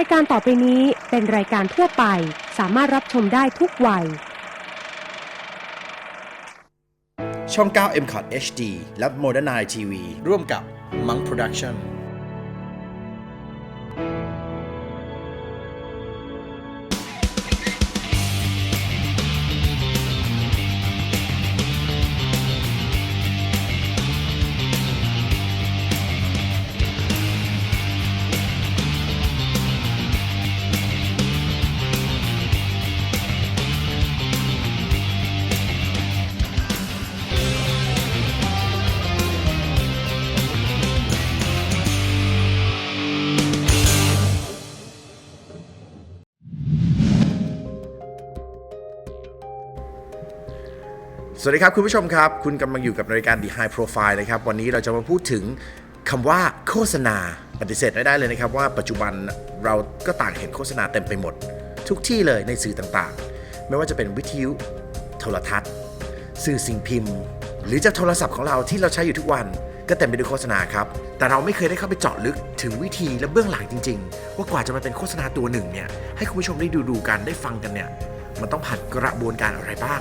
ายการต่อไปนี้เป็นรายการทั่วไป สามารถรับชมได้ทุกวัย ช่อง 9 m c o t HD และ Modern Eye TV ร่วมกับ Monk Production สวัสดีครับ คุณผู้ชมครับ คุณกำลังอยู่กับรายการ The High Profile นะครับ วันนี้เราจะมาพูดถึงคำว่าโฆษณาปฏิเสธไม่ได้เลยนะครับว่าปัจจุบันเราก็ต่างเห็นโฆษณาเต็มไปหมด ทุกที่เลยในสื่อต่างๆ ไม่ว่าจะเป็นวิทยุโทรทัศน์ สื่อสิ่งพิมพ์ หรือจะโทรศัพท์ของเราที่เราใช้อยู่ทุกวัน ก็เต็มไปด้วยโฆษณาครับแต่เราไม่เคยได้เข้าไปเจาะลึกถึงวิธีและเบื้องหลังจริง ๆ ว่ากว่าจะมาเป็นโฆษณาตัวหนึ่งเนี่ยให้คุณผู้ชมได้ดูดูกันได้ฟังกันเนี่ย มันต้องผ่านกระบวนการอะไรบ้าง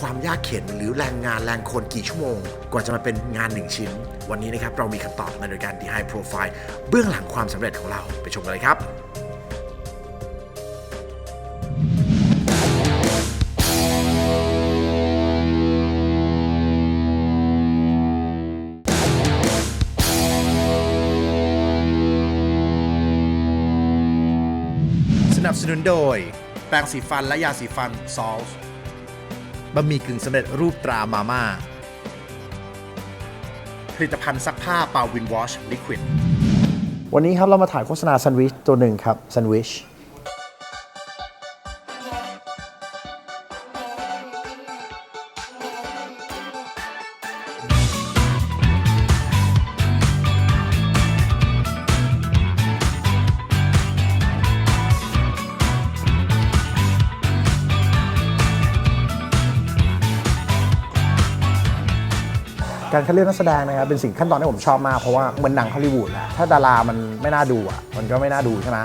ความยากเข็นหรือแรงงานแรงคนกี่ชั่วโมง กว่าจะมาเป็นงานหนึ่งชิ้น วันนี้นะครับเรามีคำตอบในรายการ The High Profile เบื้องหลังความสำเร็จของเราไปชมกันเลยครับสนับสนุนโดย แปรงสีฟันและยาสีฟันซอลบะหมี่กึ่งสำเร็จรูปตรามาม่าผลิตภัณฑ์ซักผ้าเปาวินวอชลิควิดวันนี้ครับเรามาถ่ายโฆษณาแซนด์วิชตัวหนึ่งครับแซนด์วิช คัดเลือกนักแสดงนะครับเป็นสิ่งขั้นตอนที่ผมชอบมากเพราะว่าเหมือนหนังฮอลลีวูดแหละถ้าดารามันไม่น่าดูอะมันก็ไม่น่าดูใช่ไหม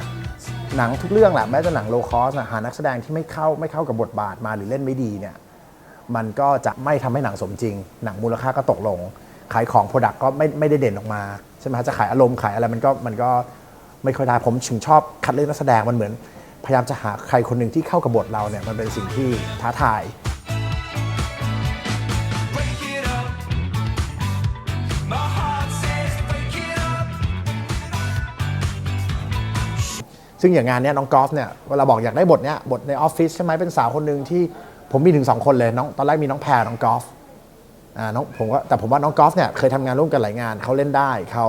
หนังทุกเรื่องแหละแม้แต่หนังโลคอสหานักแสดงที่ไม่เข้าไม่เข้ากับบทบาทมาหรือเล่นไม่ดีเนี่ยมันก็จะไม่ทำให้หนังสมจริง หนังมูลค่าก็ตกลง ขายของโปรดักต์ก็ไม่ไม่ได้เด่นออกมาใช่ไหมจะขายอารมณ์ขายอะไรมันก็มันก็ไม่ค่อยได้ผมถึงชอบคัดเลือกนักแสดงมันเหมือน พยายามจะหาใครคนหนึ่งที่เข้ากับบทเราเนี่ยมันเป็นสิ่งที่ท้าทาย ซึ่งอย่างงานเนี้ยน้องกอล์ฟเนี่ยเวลาบอกอยากได้บทเนี้ยบทในออฟฟิศใช่ไหมเป็นสาวคนหนึ่งที่ผมมีถึง2คนเลยน้องตอนแรกมีน้องแพรน้องกอล์ฟอ่าน้องผมก็แต่ผมว่าน้องกอล์ฟเนี่ยเคยทำงานร่วมกันหลายงานเขาเล่นได้เขา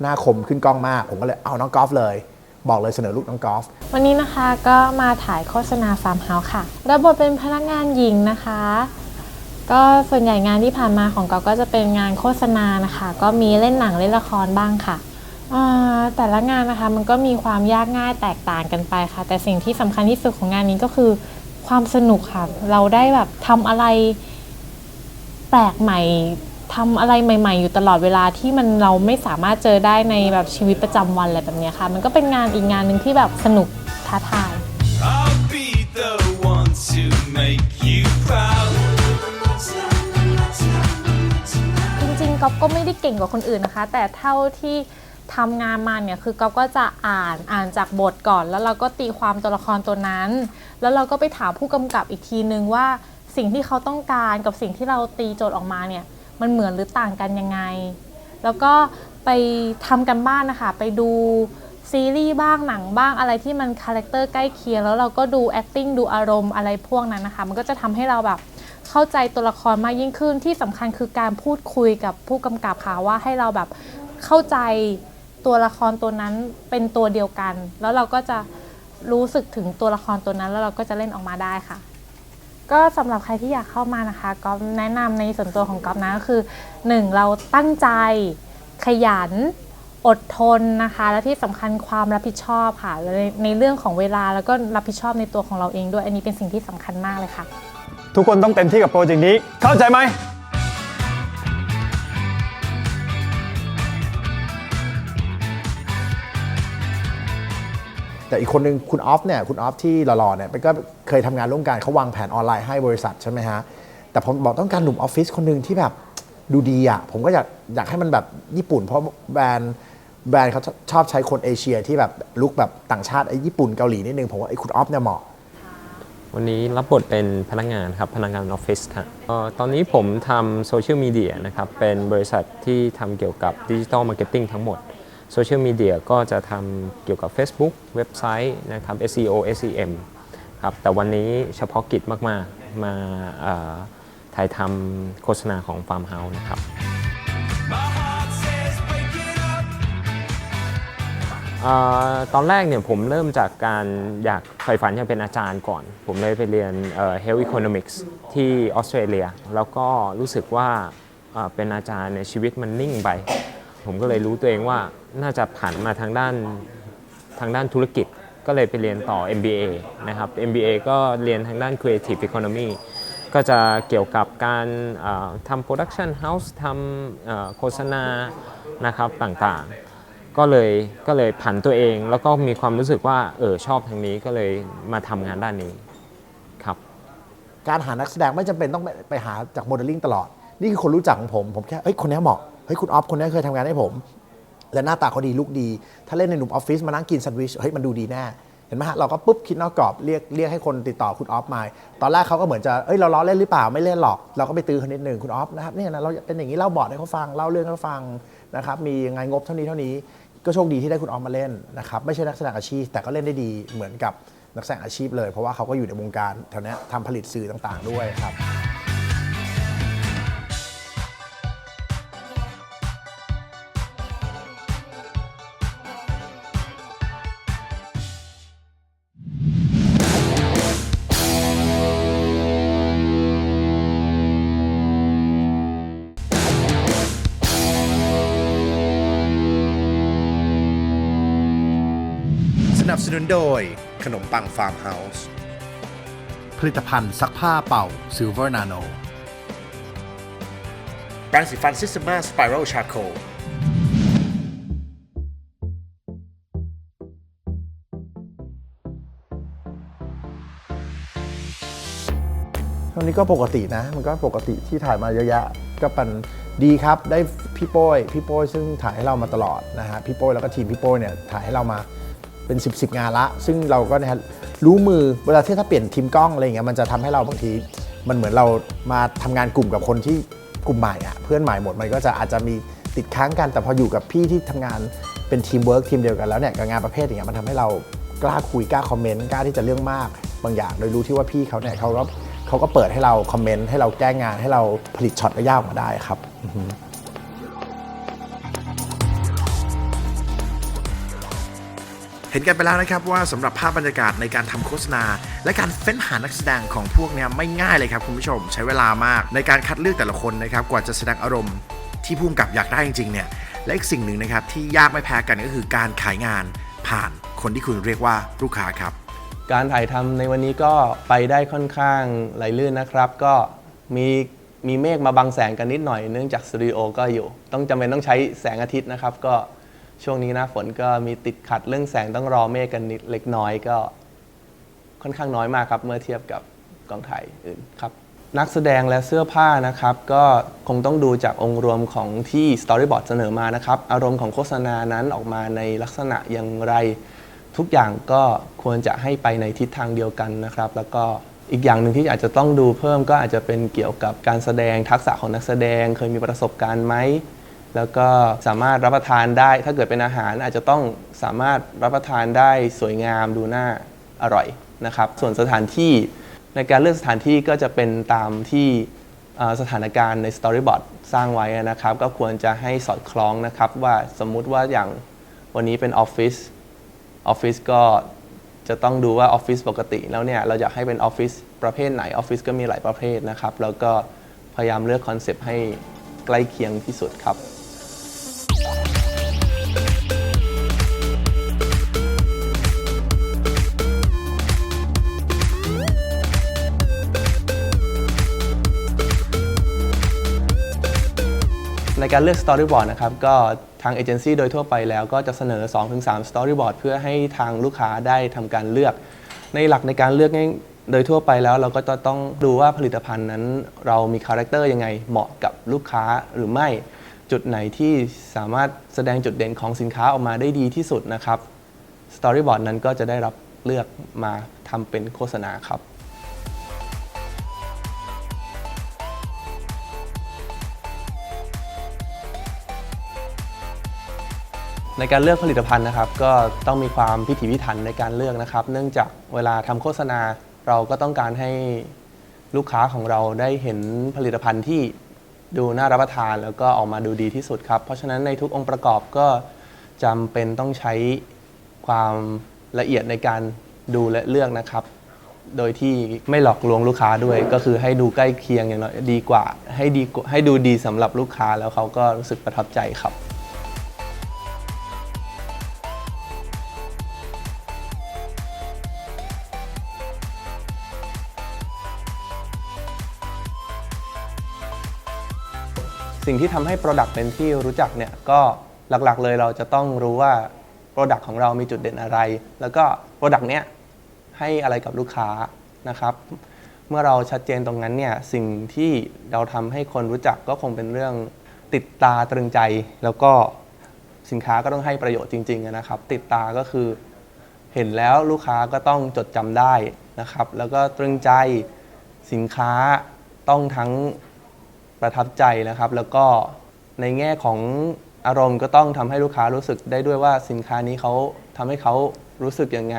หน้าคมขึ้นกล้องมาก ผมก็เลยเอาน้องกอล์ฟเลยบอกเลยเสนอลูกน้องกอล์ฟวันนี้นะคะก็มาถ่ายโฆษณาฟาร์มเฮาส์ค่ะรับบทเป็นพนักงานหญิงนะคะ ก็ส่วนใหญ่งานที่ผ่านมาของเราก็จะเป็นงานโฆษณานะคะ ก็มีเล่นหนังเล่นละครบ้างค่ะ แต่ละงานนะคะมันก็มีความยากง่ายแตกต่างกันไปค่ะ แต่สิ่งที่สำคัญที่สุดของงานนี้ก็คือความสนุกค่ะ เราได้แบบทำอะไรแปลกใหม่ทำอะไรใหม่ ๆ อยู่ตลอดเวลาที่มันเราไม่สามารถเจอได้ในแบบชีวิตประจำวันอะไรแบบเนี้ยค่ะ มันก็เป็นงานอีกงานหนึ่งที่แบบสนุกท้าทาย I'll be the one to make you proud. จริงๆก๊อฟก็ไม่ได้เก่งกว่าคนอื่นนะคะ แต่เท่าที่ ทำงานมาเนี่ยคือก๊อฟก็จะอ่านอ่านจากบทก่อน แล้วเราก็ตีความตัวละครตัวนั้น แล้วเราก็ไปถามผู้กำกับอีกทีนึงว่าสิ่งที่เขาต้องการกับสิ่งที่เราตีโจทย์ออกมาเนี่ยมันเหมือนหรือต่างกันยังไง แล้วก็ไปทำกันบ้านนะคะไปดูซีรีส์บ้างหนังบ้างอะไรที่มันคาแรคเตอร์ใกล้เคียงแล้วเราก็ดู acting ดูอารมณ์อะไรพวกนั้นนะคะ มันก็จะทำให้เราแบบเข้าใจตัวละครมากยิ่งขึ้นที่สำคัญคือการพูดคุยกับผู้กำกับค่ะว่าให้เราแบบเข้าใจ ตัวละครตัวนั้นเป็นตัวเดียวกัน แล้วเราก็จะรู้สึกถึงตัวละครตัวนั้น แล้วเราก็จะเล่นออกมาได้ค่ะ ก็สำหรับใครที่อยากเข้ามานะคะก็แนะนำในส่วนตัวของก๊อฟนะก็คือ 1. เราตั้งใจขยันอดทนนะคะ และที่สำคัญความรับผิดชอบค่ะในเรื่องของเวลาแล้วก็รับผิดชอบในตัวของเราเองด้วย อันนี้เป็นสิ่งที่สำคัญมากเลยค่ะ ทุกคนต้องเต็มที่กับโปรเจกต์นี้ เข้าใจไหม แต่อีกคนนึงคุณออฟเนี่ยคุณออฟที่หล่อๆเนี่ยก็เคยทำงานร่วมกันเขาวางแผนออนไลน์ให้บริษัทใช่ไหมฮะแต่ผมบอกต้องการหนุ่มออฟฟิศคนหนึ่งที่แบบดูดีอะผมก็อยากอยากให้มันแบบญี่ปุ่น เพราะแบรนด์แบรนด์เขาชอบใช้คนเอเชียที่แบบลุกแบบต่างชาติไอ้ญี่ปุ่นเกาหลีนิดนึงผมว่าไอ้คุณออฟเนี่ยเหมาะวันนี้รับบทเป็นพนักงานครับพนักงานออฟฟิศครับตอนนี้ผมทำโซเชียลมีเดียนะครับเป็นบริษัทที่ทำเกี่ยวกับดิจิทัลมาร์เก็ตติ้งทั้งหมด โซเชียลมีเดียก็จะทำเกี่ยวกับ Facebook เว็บไซต์นะครับ SEO SEM ครับแต่วันนี้เฉพาะกิจมาก ๆ มาถ่ายทำโฆษณาของ Farm House นะครับออตอนแรกเนี่ยผมเริ่มจากการอยากใฝ่ฝันอยากเป็นอาจารย์ก่อน ผมเลยไปเรียนเอ่อ Health Economics ที่ออสเตรเลีย แล้วก็รู้สึกว่าเป็นอาจารย์เนี่ยชีวิตมันนิ่งไป ผมก็เลยรู้ตัวเองว่าน่าจะผันมาทางด้านทางด้านธุรกิจก็เลยไปเรียนต่อ MBA นะครับ MBA ก็เรียนทางด้าน Creative Economy ก็จะเกี่ยวกับการทำ Production House ทำโฆษณานะครับต่างๆ ก็เลยก็เลยผันตัวเอง แล้วก็มีความรู้สึกว่าเออชอบทางนี้ก็เลยมาทำงานด้านนี้ครับ การหานักแสดงไม่จำเป็นต้องไปไปหาจากโมเดลลิ่งตลอด นี่คือคนรู้จักของผม ผมแค่เฮ้ยคนนี้เหมาะ เฮ้ยคุณออฟคนนี้เคยทำงานให้ผม และหน้าตาเขาดีลุกดี ถ้าเล่นในหนุ่มออฟฟิศมานั่งกินแซนด์วิชเฮ้ยมันดูดีแน่เห็นไหมฮะเราก็ปุ๊บคิดนอกกรอบเรียกเรียกให้คนติดต่อคุณออฟมาตอนแรกเขาก็เหมือนจะเอ้ยเราล้อเล่นหรือเปล่าไม่เล่นหรอก เราก็ไปตื้อเขานิดนึงคุณออฟนะครับเนี่ยนะเราเป็นอย่างนี้เล่าบอร์ดให้เขาฟังเล่าเรื่องให้เขาฟังนะครับมียังไงงบเท่านี้เท่านี้ก็โชคดีที่ได้คุณออฟมาเล่นนะครับไม่ใช่นักแสดงอาชีพ แต่ก็เล่นได้ดีเหมือนกับนักแสดงอาชีพเลย เพราะว่าเขาก็อยู่ในวงการแถวนี้ทำผลิตสื่อต่างๆ ด้วยครับ โดยขนมปังฟาร์มเฮาส์ ผลิตภัณฑ์ซักผ้าเป่าซิลเวอร์นาโนแปรงสีฟันซิสเ e มาสไปรัลชาร์โคลช่วงนี้ก็ปกตินะ มันก็ปกติที่ถ่ายมาเยอะแยะก็เป็นดีครับ ได้พี่โป้ย พี่โป้ยซึ่งถ่ายให้เรามาตลอดนะฮะ พี่โป้ยแล้วก็ทีมพี่โป้ยเนี่ยถ่ายให้เรามา เป็น 10บสงานละ ซึ่งเราก็นะฮะรู้มือเวลาที่ถ้าเปลี่ยนทีมกล้องอะไรอย่างเงี้ยมันจะทำให้เราบางที มันเหมือนเรามาทำงานกลุ่มกับคนที่กลุ่มใหม่อะเพื่อนใหม่หมดมันก็จะอาจจะมีติดค้างกันแต่พออยู่กับพี่ที่ทำงานเป็นทีมเวิร์กทีมเดียวกันแล้วเนี่ยกับงานประเภทอย่างเงี้ยมันทำให้เรากล้าคุยกล้าคอมเมนต์กล้าที่จะเรื่องมากบางอย่าง โดยรู้ที่ว่าพี่เขาเนี่ยเขาก็เขาก็เปิดให้เราคอมเมนต์ให้เราแก้งานให้เราผลิตช็อตระยะออกมาได้ครับ เห็นกันไปแล้วนะครับว่าสำหรับภาพบรรยากาศในการทำโฆษณา และการเฟ้นหานักแสดงของพวกเนี้ยไม่ง่ายเลยครับคุณผู้ชม ใช้เวลามากในการคัดเลือกแต่ละคนนะครับกว่าจะแสดงอารมณ์ที่พุ่มกับอยากได้จริงๆเนี่ยและอีกสิ่งหนึ่งนะครับที่ยากไม่แพ้กันก็คือการขายงานผ่านคนที่คุณเรียกว่าลูกค้าครับ การถ่ายทำในวันนี้ก็ไปได้ค่อนข้างไหลลื่นนะครับ ก็มีมีเมฆมาบังแสงกันนิดหน่อยเนื่องจากสตูดิโอก็อยู่ ต้องจำเป็นต้องใช้แสงอาทิตย์นะครับก็ ช่วงนี้หน้าฝนก็มีติดขัดเรื่องแสงต้องรอเมฆกันนิดเล็กน้อยก็ค่อนข้างน้อยมากครับ เมื่อเทียบกับกองถ่ายอื่นครับ นักแสดงและเสื้อผ้านะครับ ก็คงต้องดูจากองค์รวมของที่ Storyboard เสนอมานะครับ อารมณ์ของโฆษณานั้นออกมาในลักษณะอย่างไร ทุกอย่างก็ควรจะให้ไปในทิศทางเดียวกันนะครับ แล้วก็อีกอย่างหนึ่งที่อาจจะต้องดูเพิ่มก็อาจจะเป็นเกี่ยวกับการแสดงทักษะของนักแสดงเคยมีประสบการณ์ไหม แล้วก็สามารถรับประทานได้ ถ้าเกิดเป็นอาหารอาจจะต้องสามารถรับประทานได้สวยงามดูน่าอร่อยนะครับ ส่วนสถานที่ในการเลือกสถานที่ก็จะเป็นตามที่สถานการณ์ใน Storyboard สร้างไว้นะครับ ก็ควรจะให้สอดคล้องนะครับว่าสมมุติว่าอย่างวันนี้เป็นออฟฟิศออฟฟิศก็จะต้องดูว่าออฟฟิศปกติแล้วเนี่ยเราอยากให้เป็นออฟฟิศประเภทไหนออฟฟิศก็มีหลายประเภทนะครับ แล้วก็พยายามเลือกคอนเซปต์ให้ใกล้เคียงที่สุดครับ ในการเลือก Storyboard นะครับก็ทางเอเจนซี่โดยทั่วไปแล้วก็จะเสนอ 2-3 Storyboard เพื่อให้ทางลูกค้าได้ทำการเลือก ในหลักในการเลือกง่ายโดยทั่วไปแล้วเราก็จะต้องดูว่าผลิตภัณฑ์นั้น เรามีคาแรคเตอร์ยังไงเหมาะกับลูกค้าหรือไม่ จุดไหนที่สามารถแสดงจุดเด่นของสินค้าออกมาได้ดีที่สุดนะครับ Storyboard นั้นก็จะได้รับเลือกมาทำเป็นโฆษณาครับในการเลือกผลิตภัณฑ์นะครับก็ต้องมีความพิถีพิถันในการเลือกนะครับ เนื่องจากเวลาทำโฆษณาเราก็ต้องการให้ลูกค้าของเราได้เห็นผลิตภัณฑ์ที่ ดูน่ารับประทานแล้วก็ออกมาดูดีที่สุดครับ เพราะฉะนั้นในทุกองค์ประกอบก็จำเป็นต้องใช้ความละเอียดในการดูและเลือกนะครับ โดยที่ไม่หลอกลวงลูกค้าด้วย ก็คือให้ดูใกล้เคียงอย่างน้อยดีกว่า ให้ดีให้ดูดีสำหรับลูกค้าแล้วเขาก็รู้สึกประทับใจครับ สิ่งที่ทำให้ Product เป็นที่รู้จักเนี่ยก็หลักๆเลยเราจะต้องรู้ว่า Product ของเรามีจุดเด่นอะไร แล้วก็ Product เนี้ยให้อะไรกับลูกค้านะครับ เมื่อเราชัดเจนตรงนั้นเนี่ยสิ่งที่เราทำให้คนรู้จักก็คงเป็นเรื่องติดตาตรึงใจ แล้วก็สินค้าก็ต้องให้ประโยชน์จริงๆนะครับ ติดตาก็คือเห็นแล้วลูกค้าก็ต้องจดจำได้นะครับ แล้วก็ตรึงใจสินค้าต้องทั้ง ประทับใจนะครับ แล้วก็ในแง่ของอารมณ์ก็ต้องทำให้ลูกค้ารู้สึกได้ด้วยว่าสินค้านี้เขาทำให้เขารู้สึกยังไง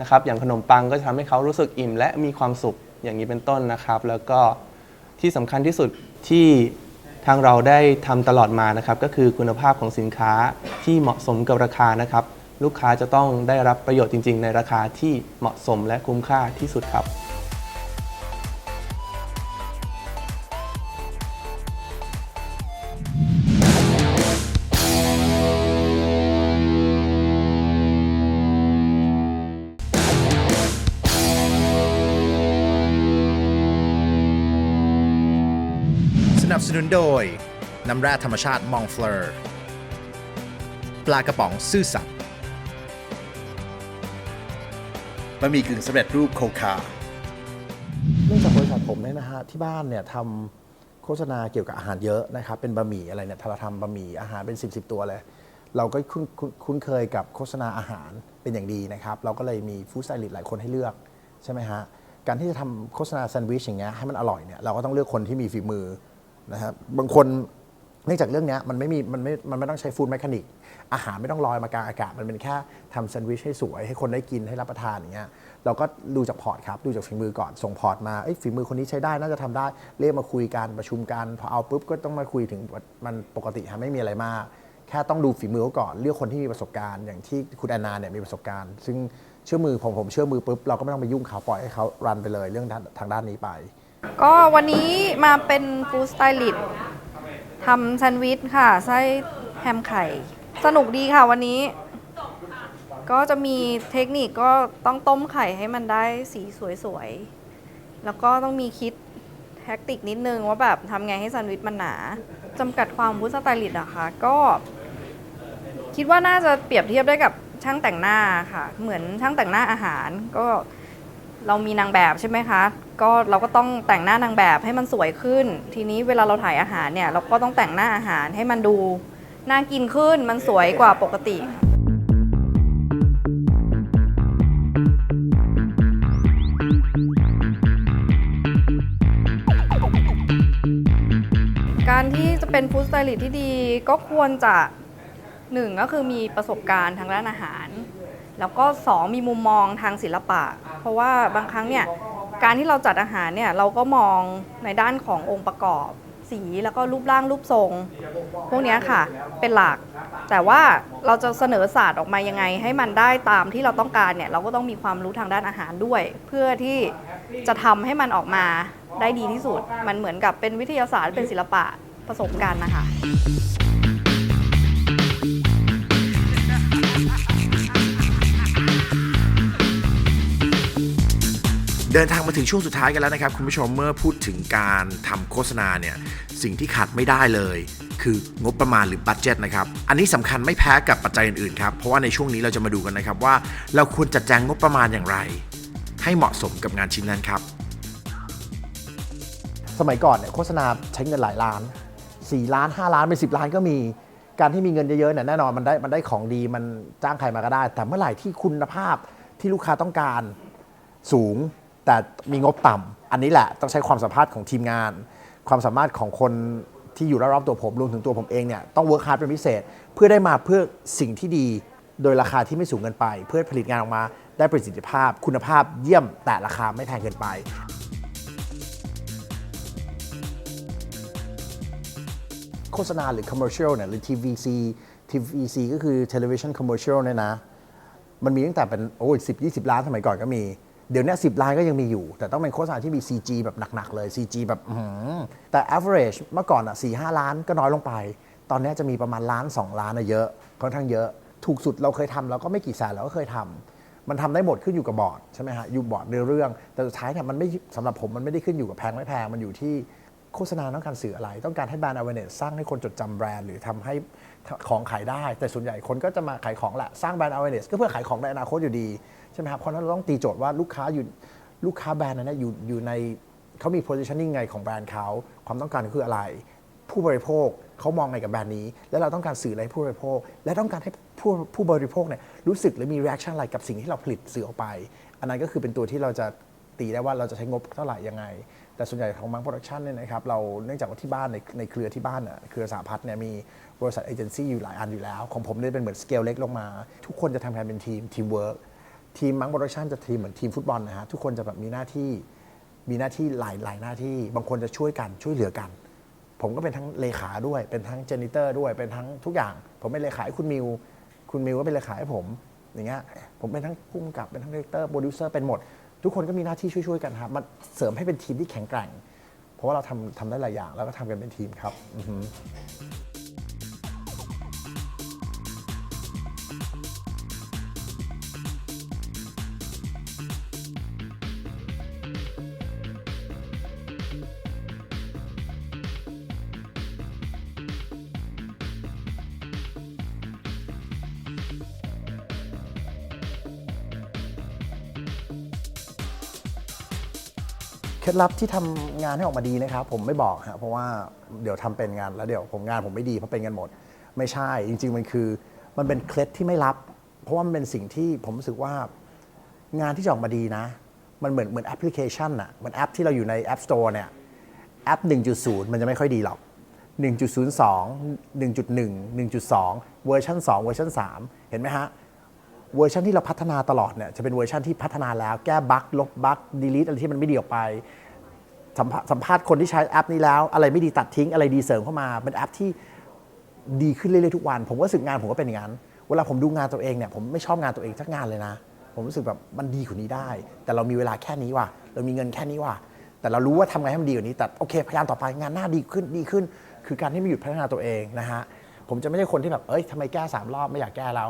นะครับ อย่างขนมปังก็จะทำให้เขารู้สึกอิ่ม และมีความสุขอย่างนี้เป็นต้นนะครับ แล้วก็ที่สำคัญที่สุดที่ทางเราได้ทำตลอดมานะครับ ก็คือคุณภาพของสินค้าที่เหมาะสมกับราคานะครับ ลูกค้าจะต้องได้รับประโยชน์จริง ๆ ในราคาที่เหมาะสมและคุ้มค่าที่สุดครับ นับสนุนโดย น้ำแร่ธรรมชาติมองเฟลอร์ ปลากระป๋องซื่อสัตย์บะหมี่กึ่งสำเร็จรูปโคคา เนื่องจากบริษัทผมเนี่ยนะฮะที่บ้านเนี่ยทำโฆษณาเกี่ยวกับอาหารเยอะนะครับเป็นบะหมี่อะไรเนี่ยเราทำบะหมี่อาหารเป็น 10บสตัวเลย เราก็คุ้นคุ้นคุ้นเคยกับโฆษณาอาหารเป็นอย่างดีนะครับเราก็เลยมีฟู้ดสไตลิสต์หลายคนให้เลือกใช่ไหมฮะการที่จะทำโฆษณาแซนด์วิชอย่างเงี้ยให้มันอร่อยเนี่ยเราก็ต้องเลือกคนที่มีฝีมือ นะครับบางคนเนื่องจากเรื่องนี้มันไม่มีมันไม่มันไม่ต้องใช้ฟูดแมคานิกอาหารไม่ต้องลอยมากลางอากาศ มันเป็นแค่ทำแซนด์วิชให้สวย ให้คนได้กินให้รับประทานอย่างเงี้ยเราก็ดูจากพอร์ตครับ ดูจากฝีมือก่อน ส่งพอร์ตมาฝีมือคนนี้ใช้ได้น่าจะทำได้ เรียกมาคุยกันประชุมกัน พอเอาปุ๊บก็ต้องมาคุยถึงมันปกติฮะไม่มีอะไรมาก แค่ต้องดูฝีมือก่อน เลือกคนที่มีประสบการณ์ อย่างที่คุณแอนนาเนี่ยมีประสบการณ์ ซึ่งเชื่อมือผมผมเชื่อมือปุ๊บเราก็ไม่ต้องไปยุ่งเขาปล่อยให้เขารันไปเลยเรื่องทางด้านนี้ไป ก็วันนี้มาเป็นฟู้ดสไตลิสต์ทำแซนด์วิชค่ะ ไส้แฮมไข่ สนุกดีค่ะวันนี้ ก็จะมีเทคนิคก็ต้องต้มไข่ให้มันได้สีสวยๆ แล้วก็ต้องมีคิดแท็กติกนิดนึงว่าแบบทำไงให้แซนด์วิชมันหนาจำกัดความฟู้ดสไตลิสต์อะค่ะก็ คิดว่าน่าจะเปรียบเทียบได้กับช่างแต่งหน้าค่ะ เหมือนช่างแต่งหน้าอาหารก็เรามีนางแบบใช่ไหมคะ ก็เราก็ต้องแต่งหน้านางแบบให้มันสวยขึ้น ทีนี้เวลาเราถ่ายอาหารเนี่ยเราก็ต้องแต่งหน้าอาหารให้มันดูน่ากินขึ้นมันสวยกว่าปกติ การที่จะเป็นฟู้ดสไตลิสต์ที่ดีก็ควรจะหนึ่งก็คือมีประสบการณ์ทางด้านอาหาร แล้วก็สองมีมุมมองทางศิลปะ เพราะว่าบางครั้งเนี่ย การที่เราจัดอาหารเนี่ยเราก็มองในด้านขององค์ประกอบ สีแล้วก็รูปร่างรูปทรง พวกนี้ค่ะเป็นหลัก แต่ว่าเราจะเสนอศาสตร์ออกมายังไง ให้มันได้ตามที่เราต้องการเนี่ยเราก็ต้องมีความรู้ทางด้านอาหารด้วย เพื่อที่จะทำให้มันออกมาได้ดีที่สุด มันเหมือนกับเป็นวิทยาศาสตร์เป็นศิลปะผสมกันนะคะ เดินทางมาถึงช่วงสุดท้ายกันแล้วนะครับ คุณผู้ชมเมื่อพูดถึงการทำโฆษณาเนี่ยสิ่งที่ขาดไม่ได้เลย คืองบประมาณหรือบัตเจ็ตนะครับ อันนี้สำคัญไม่แพ้กับปัจจัยอื่นๆครับ เพราะว่าในช่วงนี้เราจะมาดูกันนะครับว่าเราควรจัดแจงงบประมาณอย่างไร ให้เหมาะสมกับงานชิ้นนั้นครับ สมัยก่อนเนี่ยโฆษณาใช้เงินหลายล้าน 4 ล้าน 5 ล้านเป็น10 ล้านก็มีการที่มีเงินเยอะๆเนี่ยแน่นอนมันได้มันได้ของดีมันจ้างใครมาก็ได้ แต่เมื่อไหร่ที่คุณภาพที่ลูกค้าต้องการสูง แต่มีงบต่ำอันนี้แหละต้องใช้ความสามารถของทีมงาน ความสามารถของคนที่อยู่รอบๆตัวผมรวมถึงตัวผมเองเนี่ยต้องเวิร์คฮาร์ดเป็นพิเศษ เพื่อได้มาเพื่อสิ่งที่ดีโดยราคาที่ไม่สูงเกินไป เพื่อผลิตงานออกมาได้ประสิทธิภาพ คุณภาพเยี่ยมแต่ราคาไม่แพงเกินไปโฆษณาหรือ commercial เนี่ยหรือ TVC TVC ก็คือ television commercial เนี่ยนะ มันมีตั้งแต่เป็นโอ้ยสิบยีล้านสมัยก่อนก็มี เดี๋ยวนี้สิล้านก็ยังมีอยู่ แต่ต้องเป็นโฆษณาที่มี CG แบบหนัก ๆ เลย CG แบบอื้อหือแต่ average เมื่อก่อนอะสี่ห้าล้านก็น้อยลงไป ตอนนี้จะมีประมาณล้าน 2 ล้านอะเยอะค่อนข้างเยอะ ถูกสุดเราเคยทำเราก็ไม่กี่แสนเราก็เคยทำมันทำได้หมดขึ้นอยู่กับบอร์ดใช่ไหมฮะอยู่บอร์ดในเรื่อง แต่สุดท้ายเนี่ยมันไม่สำหรับผมมันไม่ได้ขึ้นอยู่กับแพงไม่แพงมันอยู่ที่โฆษณาต้องการสื่ออะไร ต้องการให้แบรนด์ awareness สร้างให้คนจดจำแบรนด์หรือทำให้ ของขายได้ แต่ส่วนใหญ่คนก็จะมาขายของแหละสร้างแบรนด์ awareness ก็เพื่อขายของในอนาคตอยู่ดีใช่ไหมครับเพราะฉะนั้นเราต้องตีโจทย์ว่าลูกค้าอยู่ลูกค้าแบรนด์นั้นนะอยู่อยู่ในเขามี positioning ไงของแบรนด์เขาความต้องการคืออะไร ผู้บริโภคเขามองไงกับแบรนด์นี้ แล้วเราต้องการสื่ออะไรให้ผู้บริโภค และต้องการให้ผู้ผู้บริโภคเนี่ยรู้สึกหรือมี reaction อะไรกับสิ่งที่เราผลิตสื่อออกไป อันนั้นก็คือเป็นตัวที่เราจะตีได้ว่าเราจะใช้งบเท่าไหร่ยังไง แต่ส่วนใหญ่ของมังโปรดักชันเนี่ยนะครับเราเนื่องจากว่าที่บ้านในในเครือที่บ้านน่ะเครือสาพัฒน์เนี่ยมีบริษัทเอเจนซี่อยู่หลายอันอยู่แล้ว ของผมเนี่ยเป็นเหมือนสเกลเล็กลงมา ทุกคนจะทำงานเป็นทีมทีมเวิร์กทีมมังโปรดักชันจะทีมเหมือนทีมฟุตบอลนะฮะทุกคนจะแบบมีหน้าที่มีหน้าที่หลายหลายหน้าที่ บางคนจะช่วยกันช่วยเหลือกัน ผมก็เป็นทั้งเลขาด้วย เป็นทั้งเจนิเตอร์ด้วยเป็นทั้งทุกอย่าง ผมเป็นเลขาให้คุณมิวคุณมิวก็เป็นเลขาให้ผมอย่างเงี้ยผมเป็นทั้งผู้กำกับเป็นทั้งดีเรคเตอร์โปรดิวเซอร์เป็นหมด ทุกคนก็มีหน้าที่ช่วยๆกันครับมันเสริมให้เป็นทีมที่แข็งแกร่ง เพราะว่าเราทำทำได้หลายอย่างแล้วก็ทำกันเป็นทีมครับอือฮึ ดลับที่ทำงานให้ออกมาดีนะครับ ผมไม่บอกฮะเพราะว่าเดี๋ยวทำเป็นงานแล้วเดี๋ยวผมงานผมไม่ดีเพราะเป็นกันหมด ไม่ใช่จริง ๆ มันคือมันเป็นเคล็ดที่ไม่รับ เพราะว่ามันเป็นสิ่งที่ผมรู้สึกว่างานที่จะออกมาดีนะ มันเหมือนเหมือนแอปพลิเคชันอะเหมือนแอปที่เราอยู่ใน App Store เนี่ยแอป 1.0 มันจะไม่ค่อยดีหรอก 1.02 1.1 1.2 เวอร์ชัน2 เวอร์ชัน3 เห็นไหมฮะ เวอร์ชันที่เราพัฒนาตลอดเนี่ยจะเป็นเวอร์ชันที่พัฒนาแล้วแก้บั๊กลบบั๊กดีลิทอะไรที่มันไม่ดีออกไป สัมภาสัมภาษณ์คนที่ใช้แอปนี้แล้ว อะไรไม่ดีตัดทิ้งอะไรดีเสริมเข้ามาเป็นแอปที่ดีขึ้นเรื่อยๆทุกวัน ผมก็รู้สึกงานผมก็เป็นอย่างนั้นเวลาผมดูงานตัวเองเนี่ยผมไม่ชอบงานตัวเองสักงานเลยนะ ผมรู้สึกแบบมันดีกว่านี้ได้ แต่เรามีเวลาแค่นี้ว่ะเรามีเงินแค่นี้ว่ะแต่เรารู้ว่าทำไงให้มันดีกว่านี้แต่โอเคพยายามต่อไปงานหน้าดีขึ้นดีขึ้น คือการที่ไม่หยุดพัฒนาตัวเองนะฮะผมจะไม่ใช่คนที่แบบเอ้ยทำไมแก้สามรอบไม่อยากแก้แล้ว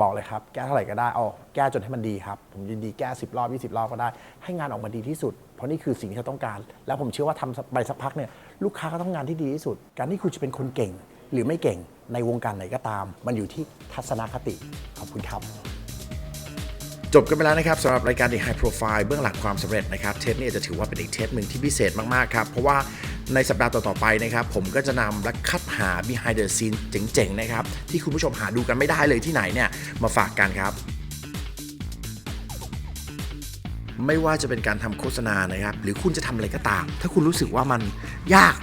บอกเลยครับ แก้เท่าไหร่ก็ได้อ๋อแก้จนให้มันดีครับ ผมยินดีแก้ 10 รอบ 20 รอบก็ได้ ให้งานออกมาดีที่สุด เพราะนี่คือสิ่งที่เราต้องการ แล้วผมเชื่อว่าทำไปสักพักเนี่ยลูกค้าก็ต้องงานที่ดีที่สุด การที่คุณจะเป็นคนเก่ง หรือไม่เก่งในวงการไหนก็ตาม มันอยู่ที่ทัศนคติขอบคุณครับจบกันไปแล้วนะครับสำหรับรายการ The High Profile เบื้องหลังความสำเร็จนะครับ เทปนี้จะถือว่าเป็นอีกเทปหนึ่งที่พิเศษมาก ๆ ครับ เพราะว่า ในสัปดาห์ต่อๆไปนะครับ ผมก็จะนำและคัดหา behind the scene เจ๋งๆ นะครับ ที่คุณผู้ชมหาดูกันไม่ได้เลยที่ไหนเนี่ยมาฝากกันครับไม่ว่าจะเป็นการทำโฆษณานะครับ หรือคุณจะทำอะไรก็ตาม ถ้าคุณรู้สึกว่ามันยาก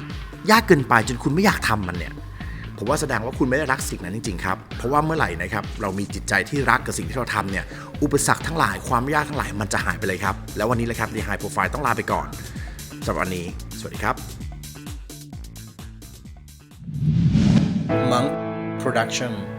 ยากเกินไปจนคุณไม่อยากทำมันเนี่ย ผมว่าแสดงว่าคุณไม่ได้รักสิ่งนั้นจริงๆครับ เพราะว่าเมื่อไหร่นะครับ เรามีจิตใจที่รักกับสิ่งที่เราทำเนี่ย อุปสรรคทั้งหลายความยากทั้งหลายมันจะหายไปเลยครับ แล้ววันนี้เลยครับ The High Profile ต้องลาไปก่อนสำหรับวันนี้ สวัสดีครับ Monk Production